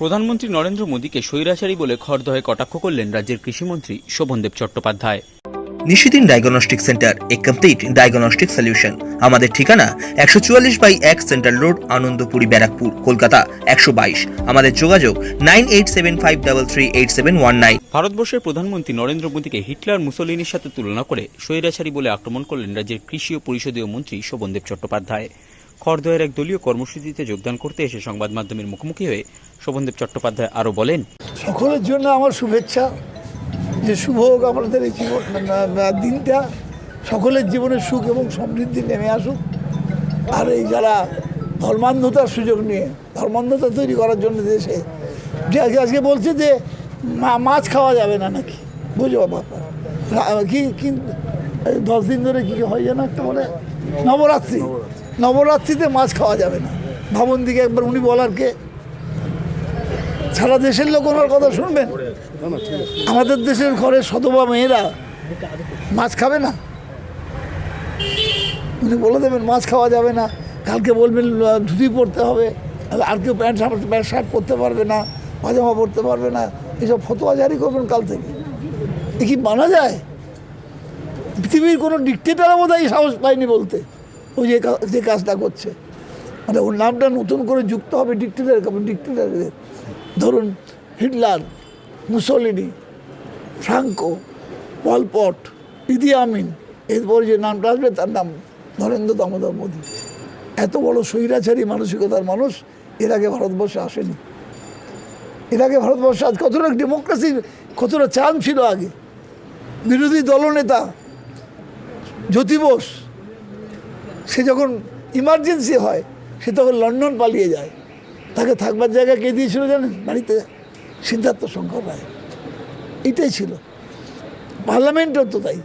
প্রধানমন্ত্রী নরেন্দ্র মোদীকে স্বৈরাচারী বলে খড়দহে কটাক্ষ করলেন রাজ্যের কৃষিমন্ত্রী Sovandeb Chattopadhyay. Nishidin diagnostic centre a complete diagnostic solution. আমাদের ঠিকানা একশো চুয়াল্লিশ বাই এক সেন্ট্রাল রোড আনন্দপুরি ব্যারাকপুর কলকাতা একশো বাইশ। আমাদের যোগাযোগ nine eight seven five double three eight seven one nine. ভারতবর্ষের প্রধানমন্ত্রী নরেন্দ্র মোদীকে হিটলার মুসোলিনির সাথে তুলনা করে স্বৈরাচারী বলে আক্রমণ করলেন রাজ্যের কৃষি ও পরিষদীয় মন্ত্রী শোভনদেব চট্টোপাধ্যায়। খড়দহের এক দলীয় কর্মসূচিতে যোগদান করতে এসে সংবাদ মাধ্যমের মুখোমুখি হয়ে শোভনদেব চট্টোপাধ্যায় আরও বলেন সকলের জন্য আমার শুভেচ্ছা যে শুভ হোক আমাদের এই জীবন দিনটা সকলের জীবনে সুখ এবং সমৃদ্ধি নেমে আসুক। আর এই যারা ধর্মান্ধতার সুযোগ নিয়ে ধর্মান্ধতা তৈরি করার জন্য দেশে যে আজকে আজকে বলছে যে মা- মাছ খাওয়া যাবে না নাকি? বুঝো বাবা। কি দশ দিন ধরে কি কি হয় যেন একটা বলে? নবরাত্রি। নবরাত্রিতে মাছ খাওয়া যাবে না। ভাবন দিকে একবার উনি বলার কে সারা দেশের লোক ওনার কথা শুনবেন? আমাদের দেশের ঘরে সধবা মেয়েরা মাছ খাবে না? উনি বলে দেবেন, মাছ খাওয়া যাবে না। কালকে বলবেন ধুতি পরতে হবে। আর কেউ প্যান্ট প্যান্ট শার্ট পরতে পারবে না, পাজামা পরতে পারবে না। এসব ফতোয়া জারি করবেন কাল থেকে। এ কি মানা যায়? পৃথিবীর কোনো ডিকটেটারও বোধ হয় সাহস পায়নি বলতে। ও যে যে কাজটা করছে। মানে ওর নামটা নতুন করে যুক্ত হবে ডিকটেটার ডিকটেটারদের ধরুন Hitler, Mussolini, Franco, Pol Pot, Idi Amin, এরপরে যে নামটা আসবে তার নাম নরেন্দ্র দামোদর মোদী। এত বড় স্বৈরাচারী মানসিকতার মানুষ এর আগে ভারতবর্ষে আসেনি। এর আগে ভারতবর্ষে আজ কতটা ডেমোক্রেসির, কতটা চান ছিল আগে। বিরোধী দলনেতা, জ্যোতি বোস সে যখন ইমার্জেন্সি হয়, সে তখন লন্ডন পালিয়ে যায়। তাকে থাকবার জায়গা কে দিয়েছিল জানেন? বাড়িতে সিদ্ধার্থ শঙ্কর রায়। এটাই ছিল। পার্লামেন্টও তো তাই।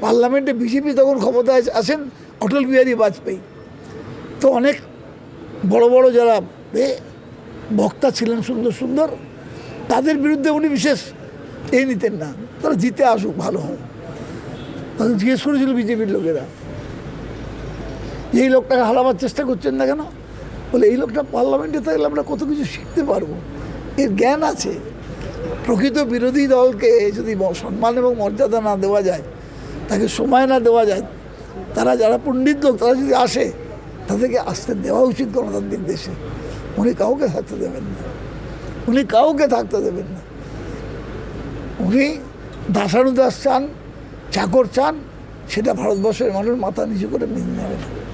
পার্লামেন্টে বিজেপি তখন ক্ষমতায় আসেন অটল বিহারী বাজপেয়ী। তো অনেক বড় বড় যারা বক্তা ছিলেন সুন্দর সুন্দর, তাদের বিরুদ্ধে উনি বিশেষ এ নিতেন না। তারা জিতে আসুক, ভালো হোক। তখন জিজ্ঞেস করেছিল বিজেপির লোকেরা। এই লোকটাকে হারাবার চেষ্টা করছেন না কেন? বলে, এই লোকটা পার্লামেন্টে থাকলে আমরা কত কিছু শিখতে পারব। এর জ্ঞান আছে। প্রকৃত বিরোধী দলকে যদি সম্মান এবং মর্যাদা না দেওয়া যায়, তাকে সময় না দেওয়া যায়, তারা যারা পণ্ডিত লোক, তারা যদি আসে, তাদেরকে আসতে দেওয়া উচিত গণতান্ত্রিক দেশে। উনি কাউকে থাকতে দেবেন না। উনি কাউকে থাকতে দেবেন না। উনি দাসানুদাস চান, চাকর চান, সেটা ভারতবর্ষের মানুষ মাথা নিচু করে মেনে নেবে না।